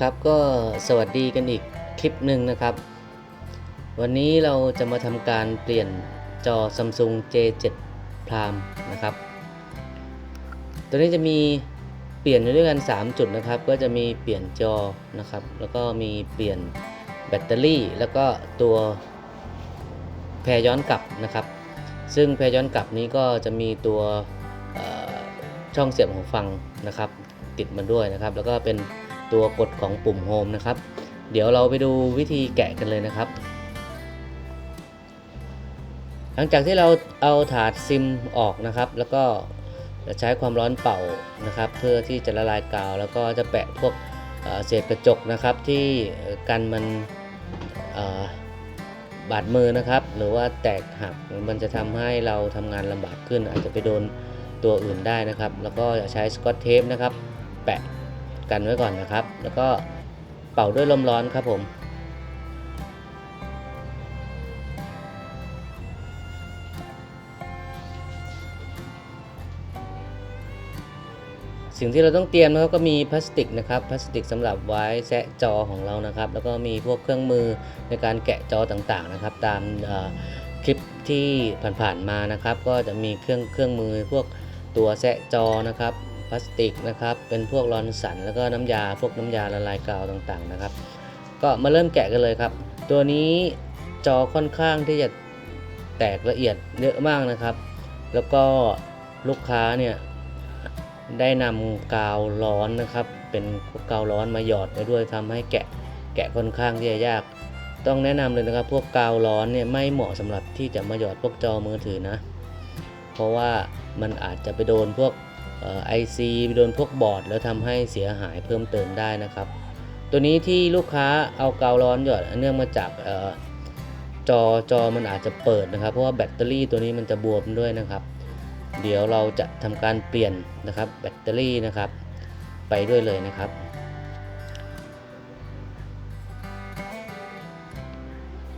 ครับก็สวัสดีกันอีกคลิปหนึ่งนะครับ วันนี้เราจะมาทำการเปลี่ยนจอ Samsung J7 Prime นะครับ ตัวนี้จะมีเปลี่ยนอยู่ด้วยกัน 3 จุดนะครับ ก็จะมีเปลี่ยนจอนะครับ แล้วก็มีเปลี่ยนแบตเตอรี่ แล้วก็ตัวแพรย้อนกลับนะครับ ซึ่งแพรย้อนกลับนี้ก็จะมีตัวช่องเสียบหูฟังนะครับ ติดมาด้วยนะครับ แล้วก็เป็น ตัวกดของปุ่มโฮมนะครับ เดี๋ยวเราไปดูวิธีแกะกันเลยนะครับ หลังจากที่เราเอาถาดซิมออกนะครับ แล้วก็จะใช้ความร้อนเป่านะครับ เพื่อที่จะละลายกาว แล้วก็จะแปะพวกเเศษกระจกนะครับที่กันมันบาดมือนะครับ หรือว่าแตกหักมันจะทำให้เราทำงานลำบากขึ้น อาจจะไปโดนตัวอื่นได้นะครับ แล้วก็ใช้สกอตเทปนะครับ แปะ กันไว้ก่อนนะครับ แล้วก็เป่าด้วยลมร้อนครับผมสิ่งที่เราต้องเตรียมนะครับก็มีพลาสติกนะครับพลาสติกสำหรับไว้แซะจอของเรานะครับ แล้วก็มีพวกเครื่องมือในการแกะจอต่างๆนะครับ ตามคลิปที่ผ่านๆมานะครับ ก็จะมีเครื่องเครื่องมือพวกตัวแซะจอนะครับ ลาสติกนะครับ เป็นพวกรอนสันแล้วก็น้ำยาพวกน้ำยาละลายกาวต่างๆนะครับ ก็มาเริ่มแกะกันเลยครับ ตัวนี้จอค่อนข้างที่จะแตกละเอียดเยอะมากนะครับ แล้วก็ลูกค้าเนี่ยได้นำกาวร้อนนะครับ เป็นกาวร้อนมาหยอดไว้ด้วยทำให้แกะแกะค่อนข้างที่จะยาก ต้องแนะนำเลยนะครับ พวกกาวร้อนเนี่ยไม่เหมาะสำหรับที่จะมาหยอดพวกจอมือถือนะ เพราะว่ามันอาจจะไปโดนพวก ไอซีไปโดนพวกบอร์ดแล้วทำให้เสียหายเพิ่มเติมได้นะครับ ตัวนี้ที่ลูกค้าเอากาวร้อนหยอดเนื่องมาจากจอจอมันอาจจะเปิดนะครับ เพราะว่าแบตเตอรี่ตัวนี้มันจะบวมด้วยนะครับ เดี๋ยวเราจะทำการเปลี่ยนนะครับแบตเตอรี่นะครับ ไปด้วยเลยนะครับ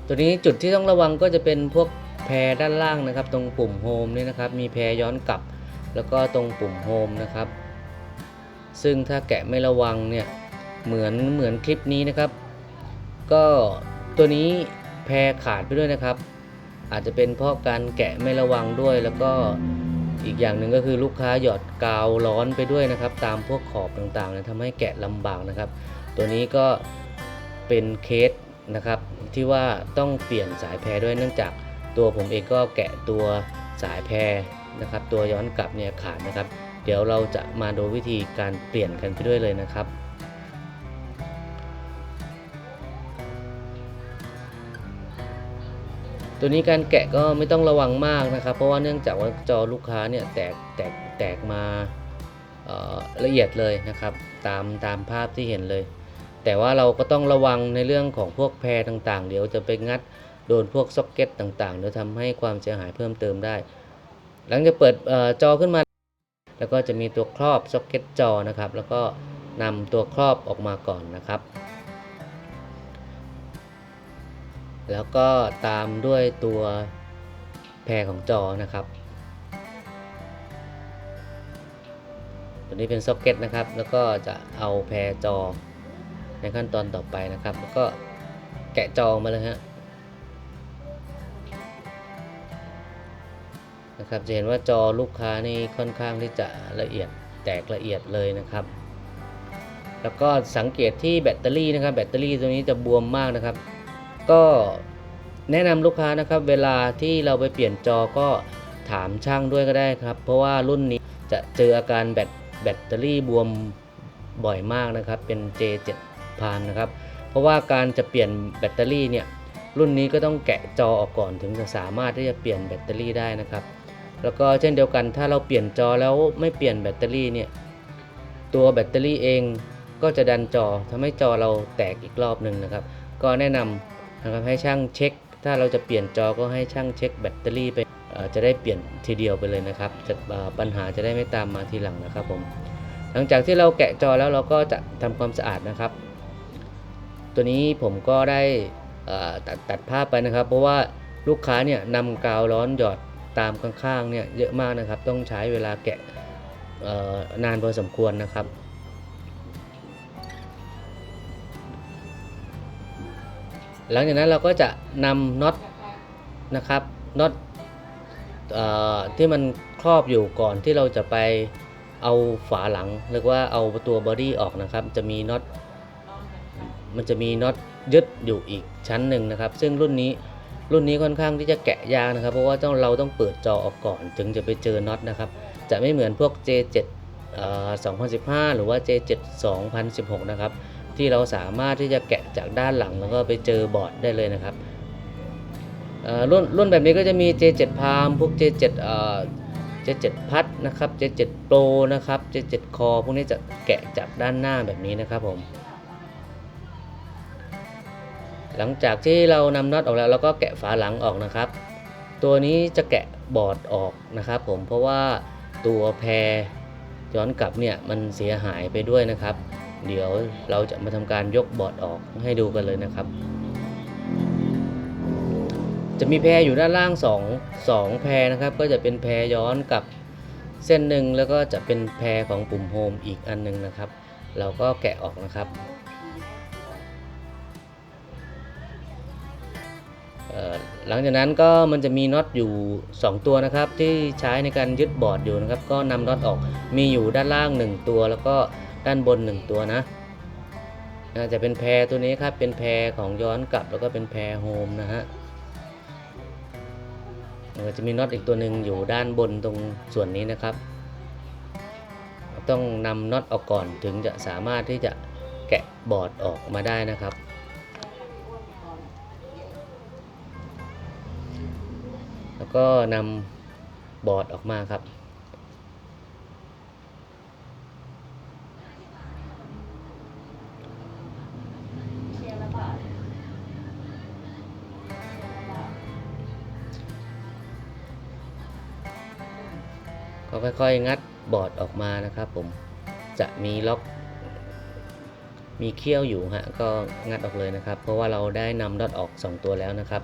ตัวนี้จุดที่ต้องระวังก็จะเป็นพวกแพรด้านล่างนะครับ ตรงปุ่มโฮมนี่นะครับ มีแพรย้อนกลับ แล้วก็ตรงปุ่มโฮมนะครับ ซึ่งถ้าแกะไม่ระวังเนี่ยเหมือนเหมือนคลิปนี้นะครับ ก็ตัวนี้แพรขาดไปด้วยนะครับ อาจจะเป็นเพราะการแกะไม่ระวังด้วย แล้วก็อีกอย่างหนึ่งก็คือลูกค้าหยอดกาวร้อนไปด้วยนะครับ ตามพวกขอบต่างๆเนี่ยทำให้แกะลำบากนะครับ ตัวนี้ก็เป็นเคสนะครับที่ว่าต้องเปลี่ยนสายแพรด้วยเนื่องจากตัวผมเองก็แกะตัวสายแพร นะครับ ตัวย้อนกลับเนี่ยขาดนะครับ เดี๋ยวเราจะมาดูวิธีการเปลี่ยนกันไปด้วยเลยนะครับตัวนี้การแกะก็ไม่ต้องระวังมากนะครับ เพราะว่าเนื่องจากว่าจอลูกค้าเนี่ยแตกแตกแตกมาละเอียดเลยนะครับ ตามตามภาพที่เห็นเลย แต่ว่าเราก็ต้องระวังในเรื่องของพวกแพรต่างๆ เดี๋ยวจะไปงัดโดนพวกซ็อกเก็ตต่างๆเดี๋ยวทำให้ความเสียหายเพิ่มเติมได้ หลังจากเปิดจอขึ้นมา แล้วก็จะมีตัวครอบซ็อกเก็ตจอนะครับ แล้วก็นำตัวครอบออกมาก่อนนะครับ แล้วก็ตามด้วยตัวแพรของจอนะครับ ตัวนี้เป็นซ็อกเก็ตนะครับ แล้วก็จะเอาแพรจอในขั้นตอนต่อไปนะครับ แล้วก็แกะจอมาเลยฮะ นะครับจะเห็นว่าจอลูกค้านี่ค่อนข้างที่จะละเอียดแตกละเอียดเลยนะครับ แล้วก็สังเกตที่แบตเตอรี่นะครับ แบตเตอรี่ตัวนี้จะบวมมากนะครับ ก็แนะนำลูกค้านะครับ เวลาที่เราไปเปลี่ยนจอก็ถามช่างด้วยก็ได้ครับ เพราะว่ารุ่นนี้จะเจออาการแบตแบตเตอรี่บวมบ่อยมากนะครับ เป็น J7 พามนะครับ เพราะว่าการจะเปลี่ยนแบตเตอรี่เนี่ยรุ่นนี้ก็ต้องแกะจอออกก่อนถึงจะสามารถที่จะเปลี่ยนแบตเตอรี่ได้นะครับ แล้วก็เช่นเดียวกันถ้าเราเปลี่ยนจอแล้วไม่เปลี่ยนแบตเตอรี่เนี่ยตัวแบตเตอรี่เองก็จะดันจอทำให้จอเราแตกอีกรอบหนึ่งนะครับ ก็แนะนำนะครับให้ช่างเช็ค ถ้าเราจะเปลี่ยนจอก็ให้ช่างเช็คแบตเตอรี่ไปจะได้เปลี่ยนทีเดียวไปเลยนะครับจะปัญหาจะได้ไม่ตามมาทีหลังนะครับผมหลังจากที่เราแกะจอแล้วเราก็จะทำความสะอาดนะครับ ตัวนี้ผมก็ได้ตัดตัดภาพไปนะครับ เพราะว่าลูกค้าเนี่ยนำกาวร้อนหยอด ตามข้างๆเนี่ยเยอะมากนะครับ ต้องใช้เวลาแกะนานพอสมควรนะครับหลังจากนั้นเราก็จะนำน็อตนะครับน็อตอที่มันครอบอยู่ก่อนที่เราจะไปเอาฝาหลังเรียกว่าเอาตัวบอดี้ออกนะครับ จะมีน็อตมันจะมีน็อตยึดอยู่อีกชั้นหนึ่งนะครับ ซึ่งรุ่นนี้ รุ่นนี้ค่อนข้างที่จะแกะยากนะครับ เพราะว่าต้องเราต้องเปิดจอออกก่อน ถึงจะไปเจอน็อตนะครับ จะไม่เหมือนพวก J7 เอ่อ2015 หรือว่า J7 2016 นะครับ ที่เราสามารถที่จะแกะจากด้านหลังแล้วก็ไปเจอบอร์ดได้เลยนะครับรุ่นรุ่นแบบนี้ก็จะมี J7 Palm พวก J7 เอ่อ J7 พัดนะครับ J7 Pro นะครับ J7 Core พวกนี้จะแกะจากด้านหน้าแบบนี้นะครับผม หลังจากที่เรานำน็อตออกแล้วเราก็แกะฝาหลังออกนะครับ ตัวนี้จะแกะบอร์ดออกนะครับ ผมเพราะว่าตัวแพรย้อนกลับเนี่ยมันเสียหายไปด้วยนะครับ เดี๋ยวเราจะมาทำการยกบอร์ดออกให้ดูกันเลยนะครับ จะมีแพรอยู่ด้านล่าง 2 2 แพรนะครับ ก็จะเป็นแพรย้อนกับเส้นหนึ่งแล้วก็จะเป็นแพรของปุ่มโฮมอีกอันหนึงนะครับ เราก็แกะออกนะครับ หลังจากนั้นก็มันจะมีน็อตอยู่ 2 ตัวนะครับ ที่ใช้ในการยึดบอร์ดอยู่นะครับ ก็นำน็อตออกมีอยู่ด้านล่าง 1 ตัว แล้วก็ด้านบน 1 ตัวนะน่าจะเป็นแพรตัวนี้ครับเป็นแพรของย้อนกลับแล้วก็เป็นแพรโฮมนะฮะจะมีน็อตอีกตัวหนึ่งอยู่ด้านบนตรงส่วนนี้นะครับ ต้องนำน็อตออกก่อนถึงจะสามารถที่จะแกะบอร์ดออกมาได้นะครับ แล้วก็นำบอร์ดออกมาครับ ก็ค่อยๆ งัดบอร์ดออกมานะครับผมจะมีล็อก มีเขี้ยวอยู่ฮะก็งัดออกเลยนะครับ เพราะว่าเราได้นำน็อตออก 2 ตัวแล้วนะครับ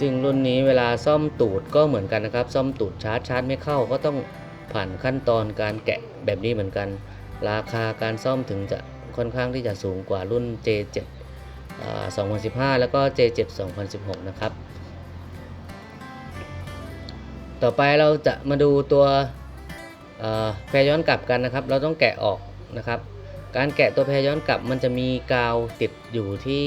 ซึ่งรุ่นนี้เวลาซ่อมตูดก็เหมือนกันนะครับ ซ่อมตูดชาร์จชาร์จไม่เข้าก็ต้องผ่านขั้นตอนการแกะแบบนี้เหมือนกัน ราคาการซ่อมถึงจะค่อนข้างที่จะสูงกว่ารุ่น J7 2015 แล้วก็ J7 2016 นะครับ ต่อไปเราจะมาดูตัวแพรย้อนกลับกันนะครับ เราต้องแกะออกนะครับ การแกะตัวแพรย้อนกลับมันจะมีกาวติดอยู่ที่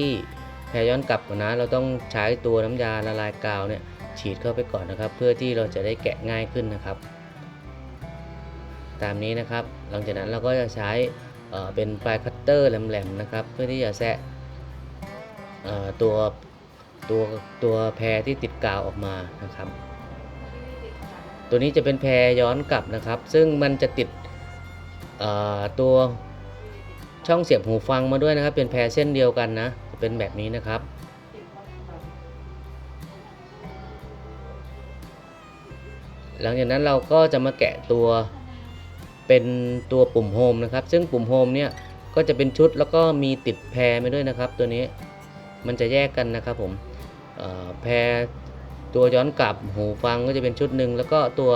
แพรย้อนกลับก่อนนะ เราต้องใช้ตัวน้ำยาละลายกาวเนี่ยฉีดเข้าไปก่อนนะครับ เพื่อที่เราจะได้แกะง่ายขึ้นนะครับ ตามนี้นะครับ หลังจากนั้นเราก็จะใช้เเป็นปลายคัตเตอร์แหลมๆนะครับ เพื่อที่จะแซะตัวตัวตัวแพรที่ติดกาวออกมานะครับ ตัวนี้จะเป็นแพรย้อนกลับนะครับ ซึ่งมันจะติดตัวช่องเสียบหูฟังมาด้วยนะครับ เป็นแพรเส้นเดียวกันนะ เป็นแบบนี้นะครับ หลังจากนั้นเราก็จะมาแกะตัวเป็นตัวปุ่มโฮมนะครับ ซึ่งปุ่มโฮมเนี่ยก็จะเป็นชุดแล้วก็มีติดแพรมาด้วยนะครับ ตัวนี้มันจะแยกกันนะครับผมแพรตัวย้อนกลับหูฟังก็จะเป็นชุดหนึ่งแล้วก็ตัว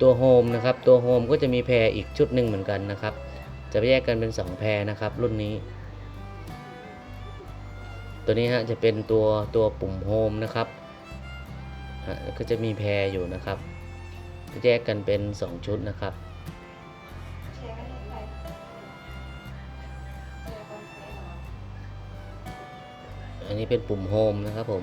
ตัวโฮมนะครับตัวโฮมก็จะมีแพรอีกชุดหนึ่งเหมือนกันนะครับ จะแยกกันเป็น 2 แพรนะครับ รุ่นนี้ ตัวนี้ฮะจะเป็นตัวตัวปุ่มโฮมนะครับฮะก็จะมีแพรอยู่นะครับแยกกันเป็น 2 ชุดนะครับ อันนี้เป็นปุ่มโฮมนะครับผม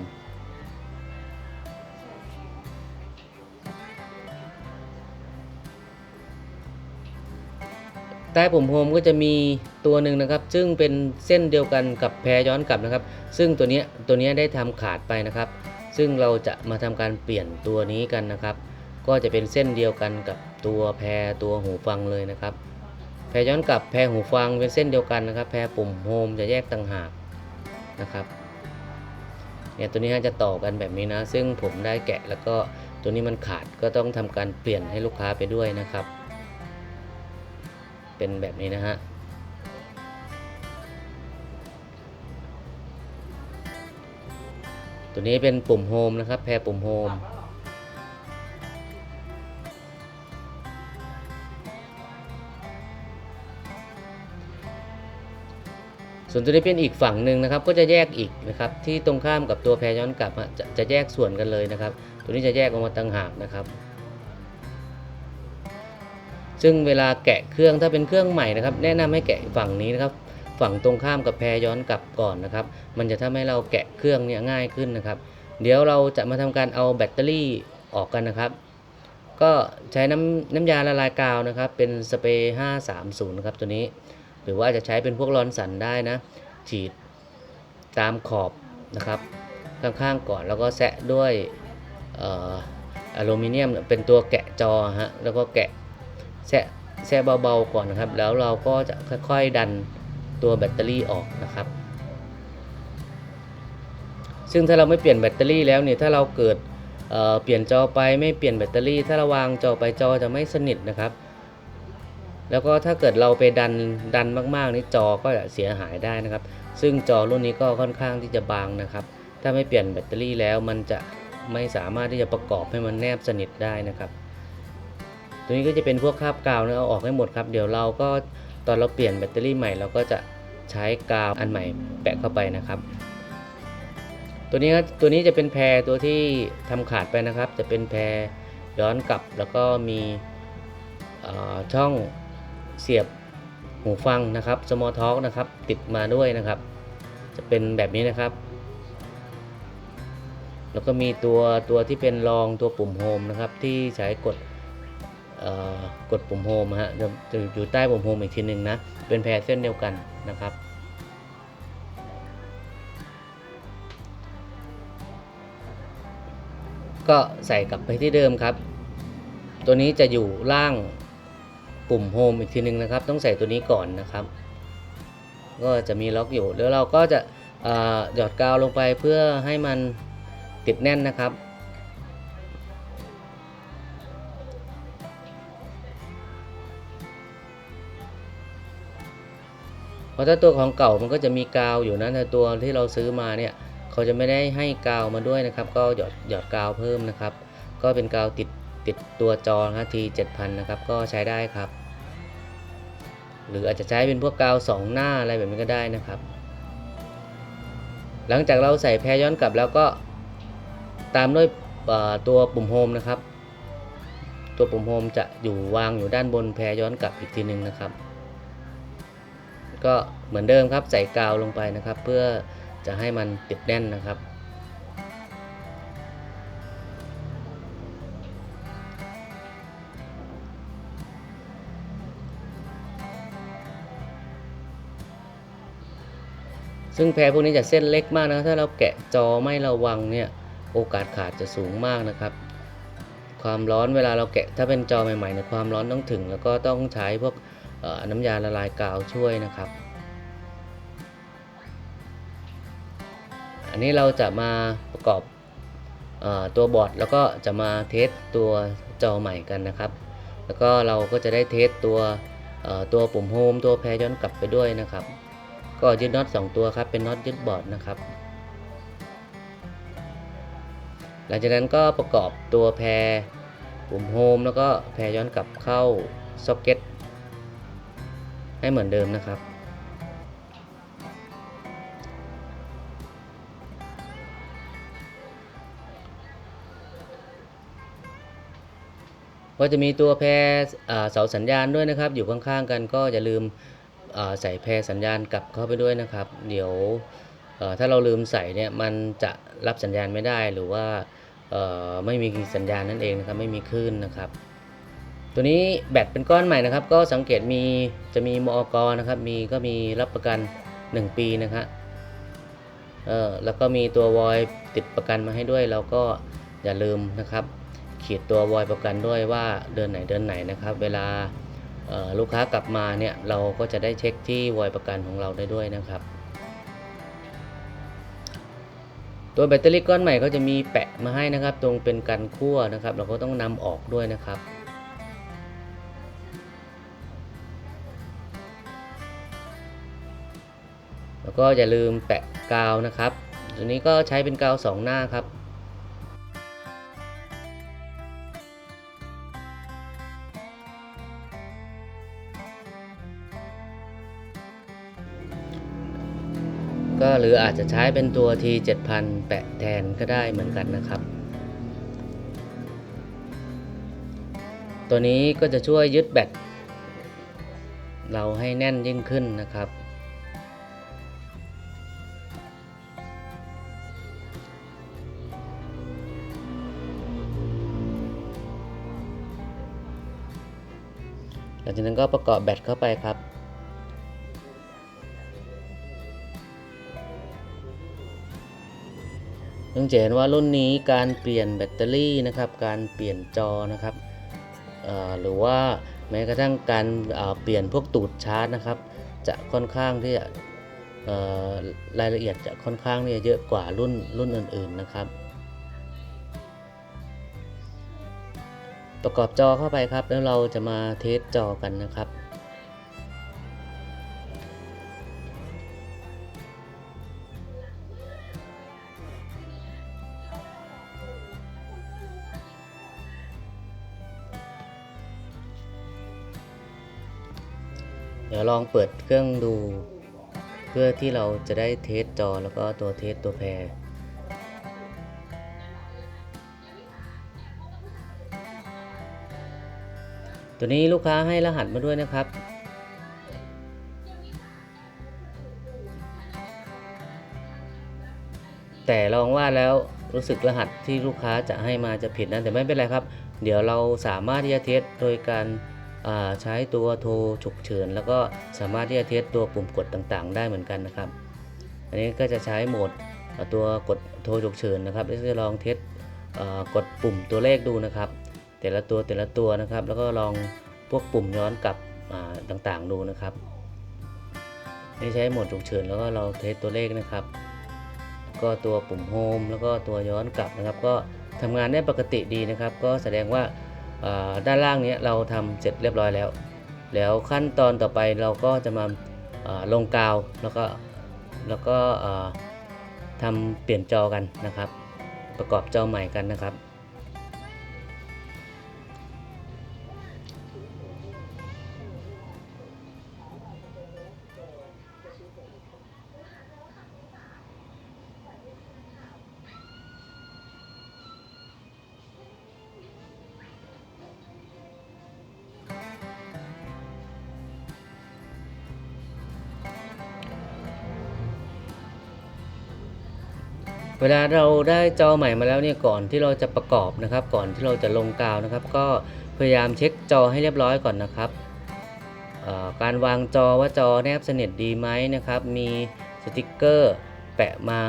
ใต้ปุ่มโฮมก็จะมีตัวหนึ่งนะครับ ซึ่งเป็นเส้นเดียวกันกับแพรย้อนกลับนะครับ ซึ่งตัวนี้ตัวนี้ได้ทำขาดไปนะครับ ซึ่งเราจะมาทำการเปลี่ยนตัวนี้กันนะครับ ก็จะเป็นเส้นเดียวกันกับตัวแพรตัวหูฟังเลยนะครับ แพรย้อนกลับแพรหูฟังเป็นเส้นเดียวกันนะครับ แพรปุ่มโฮมจะแยกต่างหากนะครับเนี่ยตัวนี้จะต่อกันแบบนี้นะ ซึ่งผมได้แกะแล้วก็ตัวนี้มันขาดก็ต้องทำการเปลี่ยนให้ลูกค้าไปด้วยนะครับ เป็นแบบนี้นะฮะตัวนี้เป็นปุ่มโฮมนะครับ แพรปุ่มโฮมส่วนตัวนี้เป็นอีกฝั่งหนึ่งนะครับ ก็จะแยกอีกนะครับ ที่ตรงข้ามกับตัวแพรย้อนกลับจะจะแยกส่วนกันเลยนะครับ ตัวนี้จะแยกออกมาต่างหากนะครับ ซึ่งเวลาแกะเครื่องถ้าเป็นเครื่องใหม่นะครับ แนะนำให้แกะฝั่งนี้นะครับฝั่งตรงข้ามกับแพรย้อนกลับก่อนนะครับ มันจะทำให้เราแกะเครื่องเนี่ยง่ายขึ้นนะครับ เดี๋ยวเราจะมาทำการเอาแบตเตอรี่ออกกันนะครับ ก็ใช้น้ำน้ำยาละลายกาวนะครับ เป็นสเปรย์530นะครับตัวนี้ หรือว่าจะใช้เป็นพวกร้อนสันได้นะ ฉีดตามขอบนะครับ ข้างๆก่อนแล้วก็แซะด้วยอออลูมิเนียมเป็นตัวแกะจอฮะแล้วก็แกะ แซะแซะเบาๆก่อนนะครับ แล้วเราก็จะค่อยๆดันตัวแบตเตอรี่ออกนะครับ ซึ่งถ้าเราไม่เปลี่ยนแบตเตอรี่แล้วเนี่ยถ้าเราเกิดเเปลี่ยนจอไปไม่เปลี่ยนแบตเตอรี่ ถ้าเราวางจอไปจอจะไม่สนิทนะครับ แล้วก็ถ้าเกิดเราไปดันดันมากๆนี่จอก็จะเสียหายได้นะครับ ซึ่งจอรุ่นนี้ก็ค่อนข้างที่จะบางนะครับ ถ้าไม่เปลี่ยนแบตเตอรี่แล้วมันจะไม่สามารถที่จะประกอบให้มันแนบสนิทได้นะครับ ตัวนี้ก็จะเป็นพวกคราบกาวนะเอาออกให้หมดครับ เดี๋ยวเราก็ตอนเราเปลี่ยนแบตเตอรี่ใหม่เราก็จะใช้กาวอันใหม่แปะเข้าไปนะครับ ตัวนี้ตัวนี้จะเป็นแพรตัวที่ทำขาดไปนะครับ จะเป็นแพรย้อนกลับแล้วก็มีช่องเสียบหูฟังนะครับ small talk นะครับติดมาด้วยนะครับ จะเป็นแบบนี้นะครับ แล้วก็มีตัวตัวที่เป็นรองตัวปุ่มโฮมนะครับที่ใช้กด กดปุ่มโฮมฮะจะอยู่ใต้ปุ่มโฮมอีกทีหนึ่งนะ เป็นแพรเส้นเดียวกันนะครับ ก็ใส่กลับไปที่เดิมครับ ตัวนี้จะอยู่ล่างปุ่มโฮมอีกทีหนึ่งนะครับ ต้องใส่ตัวนี้ก่อนนะครับ ก็จะมีล็อกอยู่แล้วเราก็จะหยอดกาวลงไปเพื่อให้มันติดแน่นนะครับ ราะถ้าตัวของเก่ามันก็จะมีกาวอยู่นะแต่ตัวที่เราซื้อมาเนี่ยเขาจะไม่ได้ให้กาวมาด้วยนะครับ ก็หยอดหยอดกาวเพิ่มนะครับ ก็เป็นกาวติดติดตัวจอนะที7000นนะครับก็ใช้ได้ครับ หรืออาจจะใช้เป็นพวกกาวสองหน้าอะไรแบบนี้ก็ได้นะครับ หลังจากเราใส่แพรย้อนกลับแล้วก็ตามด้วยตัวปุ่มโฮมนะครับ ตัวปุ่มโฮมจะอยู่วางอยู่ด้านบนแพรย้อนกลับอีกทีหนึ่งนะครับ ก็เหมือนเดิมครับใส่กาวลงไปนะครับ เพื่อจะให้มันติดแน่นนะครับ ซึ่งแพรพวกนี้จะเส้นเล็กมากนะถ้าเราแกะจอไม่ระวังเนี่ยโอกาสขาดจะสูงมากนะครับความร้อนเวลาเราแกะถ้าเป็นจอใหม่ๆเนี่ยความร้อนต้องถึง แล้วก็ต้องใช้พวก น้ำยาละลายกาวช่วยนะครับ อันนี้เราจะมาประกอบอตัวบอร์ดแล้วก็จะมาเทสตัวจอใหม่กันนะครับ แล้วก็เราก็จะได้เทสตัวตัวปุ่มโฮมตัวแพรย้อนกลับไปด้วยนะครับ ก็ยึดน็อต2ตัวครับเป็นน็อตยึดบอร์ดนะครับ หลังจากนั้นก็ประกอบตัวแพรปุ่มโฮมแล้วก็แพรย้อนกลับเข้าซ็อกเก็ต ให้เหมือนเดิมนะครับ ก็จะมีตัวแพรเสาสัญญาณด้วยนะครับ อยู่ข้างๆกันก็อย่าลืมใส่แพรสัญญาณกลับเข้าไปด้วยนะครับ เดี๋ยวถ้าเราลืมใส่เนี่ยมันจะรับสัญญาณไม่ได้หรือว่าไม่มีสัญญาณนั่นเองนะครับ ไม่มีคลื่นนะครับ ตัวนี้แบตเป็นก้อนใหม่นะครับ ก็สังเกตมีจะมีมอกนะครับ มีก็มีรับประกัน 1 ปีนะครับเออแล้วก็มีตัววอยติดประกันมาให้ด้วยเราก็อย่าลืมนะครับขีดตัววอยประกันด้วยว่าเดือนไหนเดือนไหนนะครับ เวลาลูกค้ากลับมาเนี่ยเราก็จะได้เช็คที่วอยประกันของเราได้ด้วยนะครับ ตัวแบตเตอรี่ก้อนใหม่ก็จะมีแปะมาให้นะครับ ตรงเป็นกันคั่วนะครับ เราก็ต้องนำออกด้วยนะครับ แล้วก็อย่าลืมแปะกาวนะครับ ตัวนี้ก็ใช้เป็นกาวสองหน้าครับ ก็หรืออาจจะใช้เป็นตัว T7000 แปะแทนก็ได้เหมือนกันนะครับ ตัวนี้ก็จะช่วยยึดแบตเราให้แน่นยิ่งขึ้นนะครับ ลังจากนั้นก็ประกอบแบตเข้าไปครับเพิ่งจะเห็นว่ารุ่นนี้การเปลี่ยนแบตเตอรี่นะครับ การเปลี่ยนจอนะครับหรือว่าแม้กระทั่งการเอ่อเปลี่ยนพวกตูดชาร์จนะครับ จะค่อนข้างที่จะรายละเอียดจะค่อนข้างที่จะเยอะกว่ารุ่นรุ่นอื่น ๆนะครับ ประกอบจอเข้าไปครับ แล้วเราจะมาเทสจอกันนะครับ เดี๋ยวลองเปิดเครื่องดู เพื่อที่เราจะได้เทสจอแล้วก็ตัวเทสตัวแพร ตัวนี้ลูกค้าให้รหัสมาด้วยนะครับ แต่ลองว่าแล้วรู้สึกรหัสที่ลูกค้าจะให้มาจะผิดนะแต่ไม่เป็นไรครับ เดี๋ยวเราสามารถที่จะเทสโดยการาใช้ตัวโทรฉุกเฉินแล้วก็สามารถที่จะเทสตัวปุ่มกดต่างๆ ได้เหมือนกันนะครับ อันนี้ก็จะใช้โหมดตัวกดโทรฉุกเฉินนะครับแล้วจะลองเทสกดปุ่มตัวเลขดูนะครับ แต่ละตัวแต่ละตัวนะครับ แล้วก็ลองพวกปุ่มย้อนกลับต่างๆดูนะครับนี่ใช้โหมดฉุกเฉินแล้วก็เราเทสตัวเลขนะครับ ก็ตัวปุ่มโฮมแล้วก็ตัวย้อนกลับนะครับ ก็ทำงานได้ปกติดีนะครับ ก็แสดงว่าด้านล่างนี้เราทำเสร็จเรียบร้อยแล้ว แล้วขั้นตอนต่อไปเราก็จะมาาลงกาวแล้วก็แล้วก็อ่าทำเปลี่ยนจอกันนะครับ ประกอบจอใหม่กันนะครับ เวลาเราได้จอใหม่มาแล้วเนี่ยก่อนที่เราจะประกอบนะครับ ก่อนที่เราจะลงกาวนะครับ ก็พยายามเช็คจอให้เรียบร้อยก่อนนะครับการวางจอว่าจอแนบสนิทดีไหมนะครับ มีสติกเกอร์แปะมา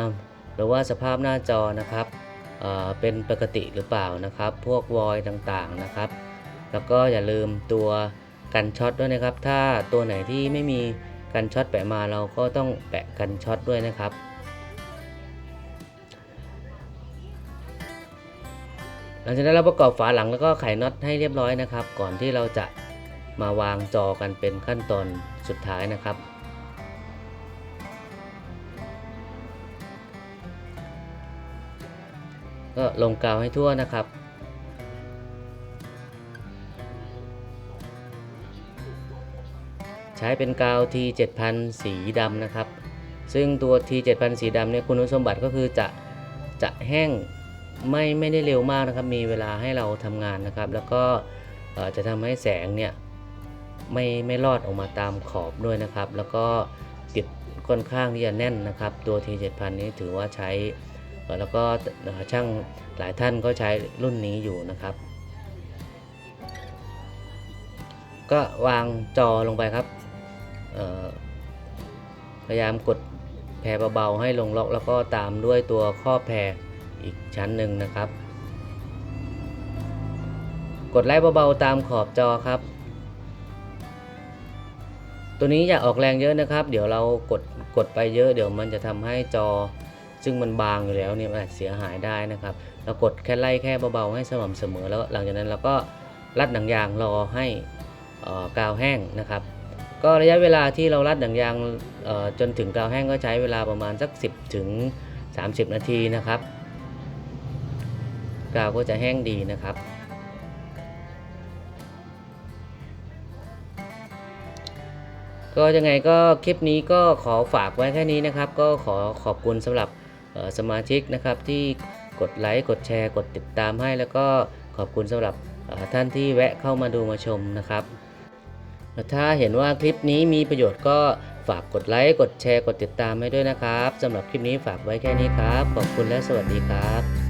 หรือว่าสภาพหน้าจอนะครับเเป็นปกติหรือเปล่านะครับ พวกวอยต่างๆนะครับ แล้วก็อย่าลืมตัวกันช็อตด้วยนะครับ ถ้าตัวไหนที่ไม่มีกันช็อตแปะมาเราก็ต้องแปะกันช็อตด้วยนะครับ หลังจากนั้นเราประกอบฝาหลังแล้วก็ไขน็อตให้เรียบร้อยนะครับ ก่อนที่เราจะมาวางจอกันเป็นขั้นตอนสุดท้ายนะครับ ก็ลงกาวให้ทั่วนะครับใช้เป็นกาว T7000 สีดำนะครับ ซึ่งตัว T7000 สีดำเนี่ยคุณสมบัติก็คือจะจะแห้ง ไม่ไม่ได้เร็วมากนะครับ มีเวลาให้เราทำงานนะครับ แล้วก็จะทำให้แสงเนี่ยไม่ไม่รอดออกมาตามขอบด้วยนะครับ แล้วก็ติดค่อนข้างที่จะแน่นนะครับ ตัว T7000 นี้ถือว่าใช้แล้วก็ช่างหลายท่านก็ใช้รุ่นนี้อยู่นะครับ ก็วางจอลงไปครับพยายามกดแพรเบาๆให้ลงล็อกแล้วก็ตามด้วยตัวข้อแพร อีกชั้นหนึ่งนะครับ กดไลค์เบาๆตามขอบจอครับ ตัวนี้อย่าออกแรงเยอะนะครับ เดี๋ยวเรากดกดไปเยอะเดี๋ยวมันจะทำให้จอ ซึ่งมันบางอยู่แล้วเนี่ยมันอาจเสียหายได้นะครับ เรากดแค่ไล่แค่เบาๆให้สม่ำเสมอแล้วหลังจากนั้นเราก็รัดหนังยางรอให้เอ่อกาวแห้งนะครับ ก็ระยะเวลาที่เรารัดหนังยางจนถึงกาวแห้งก็ใช้เวลาประมาณสัก 10 ถึง 30 นาทีนะครับ กาวก็จะแห้งดีนะครับ ก็ยังไงก็คลิปนี้ก็ขอฝากไว้แค่นี้นะครับ ก็ขอขอบคุณสำหรับสมาชิกนะครับที่กดไลค์กดแชร์ กดติดตามให้ แล้วก็ขอบคุณสำหรับท่านที่แวะเข้ามาดูมาชมนะครับถ้าเห็นว่าคลิปนี้มีประโยชน์ก็ฝากกดไลค์กดแชร์ กดติดตามให้ด้วยนะครับสำหรับคลิปนี้ฝากไว้แค่นี้ครับ ขอบคุณและสวัสดีครับ